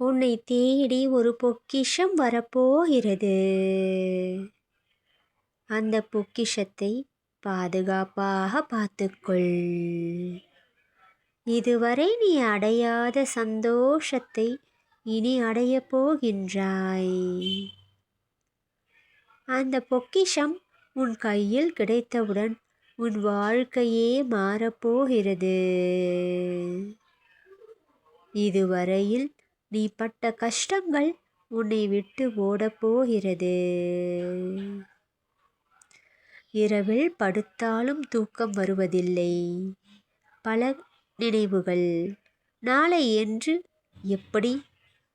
உன்னை தேடி ஒரு பொக்கிஷம் வரப்போகிறது. அந்த பொக்கிஷத்தை பாதுகாப்பாக பார்த்துக்கொள். இதுவரை நீ அடையாத சந்தோஷத்தை இனி அடையப் போகின்றாய். அந்த பொக்கிஷம் உன் கையில் கிடைத்தவுடன் உன் வாழ்க்கையே மாறப்போகிறது இதுவரையில் நீ பட்ட கஷ்டங்கள் உன்னை விட்டு ஓடப்போகிறது இரவில் படுத்தாலும் தூக்கம் வருவதில்லை. பல நினைவுகள். நாளை என்று எப்படி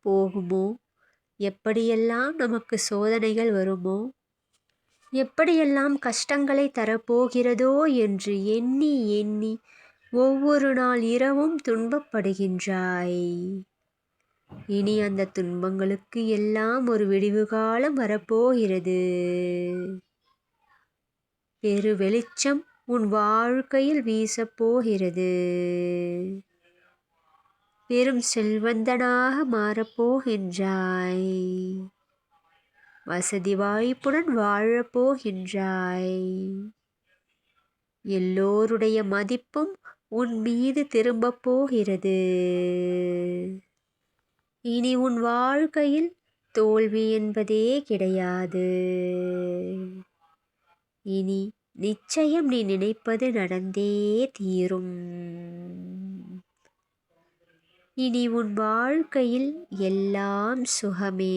போகுமோ? எப்படியெல்லாம் நமக்கு சோதனைகள் வருமோ? எப்படியெல்லாம் கஷ்டங்களை தரப்போகிறதோ என்று எண்ணி எண்ணி ஒவ்வொரு நாள் இரவும் துன்பப்படுகின்றாய். இனி அந்த துன்பங்களுக்கு எல்லாம் ஒரு விடிவு காலம் வரப்போகிறது. பெரு வெளிச்சம் உன் வாழ்க்கையில் வீசப்போகிறது பெரும் செல்வந்தனாக மாறப்போகின்றாய் வசதி வாய்ப்புடன் வாழப்போகின்றாய் எல்லோருடைய மதிப்பும் உன் மீது திரும்பப் போகிறது. இனி உன் வாழ்க்கையில் தோல்வி என்பதே கிடையாது. இனி நிச்சயம் நீ நினைப்பது நடந்தே தீரும். இனி உன் வாழ்க்கையில் எல்லாம் சுகமே.